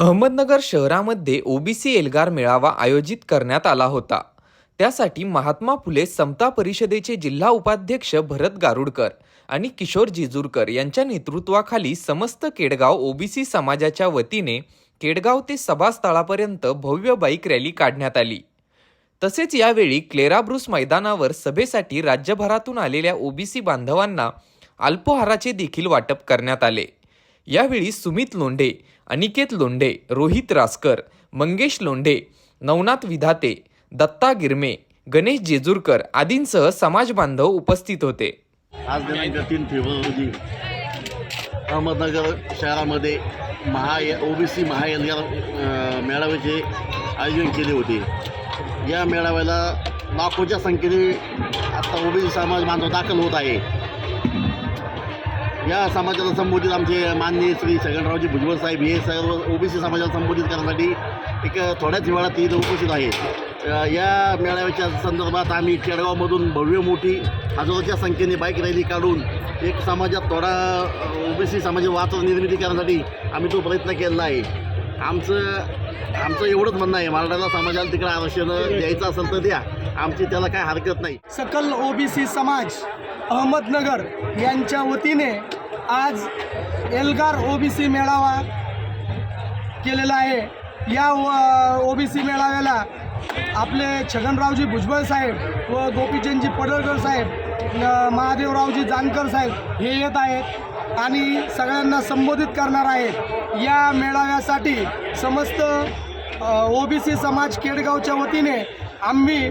अहमदनगर शहरामध्ये ओबीसी एल्गार मेळावा आयोजित करण्यात आला होता. त्यासाठी महात्मा फुले समता परिषदेचे जिल्हा उपाध्यक्ष भरत गारुडकर आणि किशोर जिजूरकर यांच्या नेतृत्वाखाली समस्त केडगाव ओबीसी समाजाच्या वतीने केडगाव ते सभास्थळापर्यंत भव्य बाईक रॅली काढण्यात आली. तसेच यावेळी क्लेराब्रुस मैदानावर सभेसाठी राज्यभरातून आलेल्या ओबीसी बांधवांना अल्पोहाराचे देखील वाटप करण्यात आले. यावेळी सुमित लोंढे अनिकेत लोंढे रोहित रासकर मंगेश लोंढे नवनाथ विधाते दत्ता गिरमे गणेश जेजूरकर आदींसह समाज बांधव उपस्थित होते. आज दिनांक तीन फेब्रुवारी अहमदनगर शहरामध्ये महा ओबीसी महाएल्गार मेळाव्याचे आयोजन केले होते. या मेळाव्याला लाखोच्या संख्येने आता ओबीसी समाज बांधव दाखल होत आहे. या समाजाला संबोधित आमचे माननीय श्री छगनरावजी भुजबळ साहेब हे सर्व ओबीसी समाजाला संबोधित करण्यासाठी एक थोड्याच वेळात ते इथं उपस्थित आहेत. या मेळाव्याच्या संदर्भात आम्ही केडगावमधून भव्य मोठी हजारोच्या संख्येने बाईक रॅली काढून एक समाजात थोडा ओबीसी समाजात वाचन निर्मिती करण्यासाठी आम्ही तो प्रयत्न केलेला आहे. आमचं आमचं एवढंच म्हणणं आहे मराठा समाजाला तिकडे आरक्षण द्यायचं असेल तर द्या. आमची त्याला काय हरकत नाही. सकल ओबीसी समाज अहमदनगर यांच्या वतीने आज एल्गार ओ बी सी मेळावा केलेला आहे. या ओ बी सी मेळाव्याला आपले छगनरावजी भुजबळ साहेब व गोपीचंदजी पडळकर साहेब महादेवरावजी जानकर साहेब हे येत आहेत आणि सगळ्यांना संबोधित करणार आहेत. या मेळाव्यासाठी समस्त ओ बी सी समाज केडगावच्या वतीने आम्ही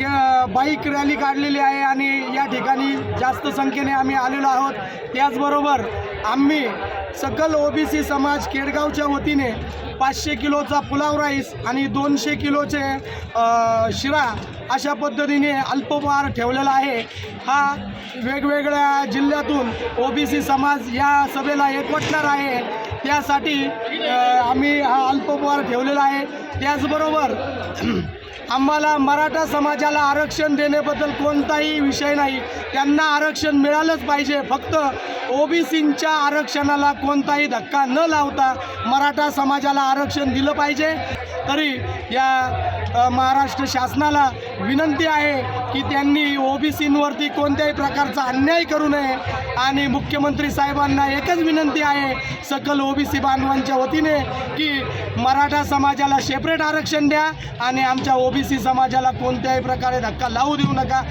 बाईक रॅली काढलेली आहे आणि या ठिकाणी जास्त संख्येने आम्ही आलेलो आहोत. त्याचबरोबर आम्ही सकल ओबीसी समाज केडगावच्या वतीने पाचशे किलोचा पुलाव राईस आणि दोनशे किलोचे शिरा अशा पद्धतीने अल्पोपहार ठेवलेला आहे. हा वेगवेगळ्या जिल्ह्यातून ओबीसी समाज या सभेला एकवटणार आहे. त्यासाठी आम्ही हा अल्पोपहार ठेवलेला आहे. त्याचबरोबर आम्हाला मराठा समाजाला आरक्षण देण्याबद्दल कोणताही विषय नाही. त्यांना आरक्षण मिळालंच पाहिजे. फक्त ओबीसींच्या आरक्षणाला कोणताही धक्का न लावता मराठा समाजाला आरक्षण दिलं पाहिजे. तरी या महाराष्ट्र शासनाला विनंती आहे की त्यांनी ओबीसींवरती कोणत्याही प्रकारचा अन्याय करू नये. आणि मुख्यमंत्री साहेबांना एकच विनंती आहे सकल ओबीसी बांधवांच्या वतीने की मराठा समाजाला सेपरेट आरक्षण द्या आणि आमच्या ओबीसी समाजाला कोणत्याही प्रकारे धक्का लावू देऊ नका.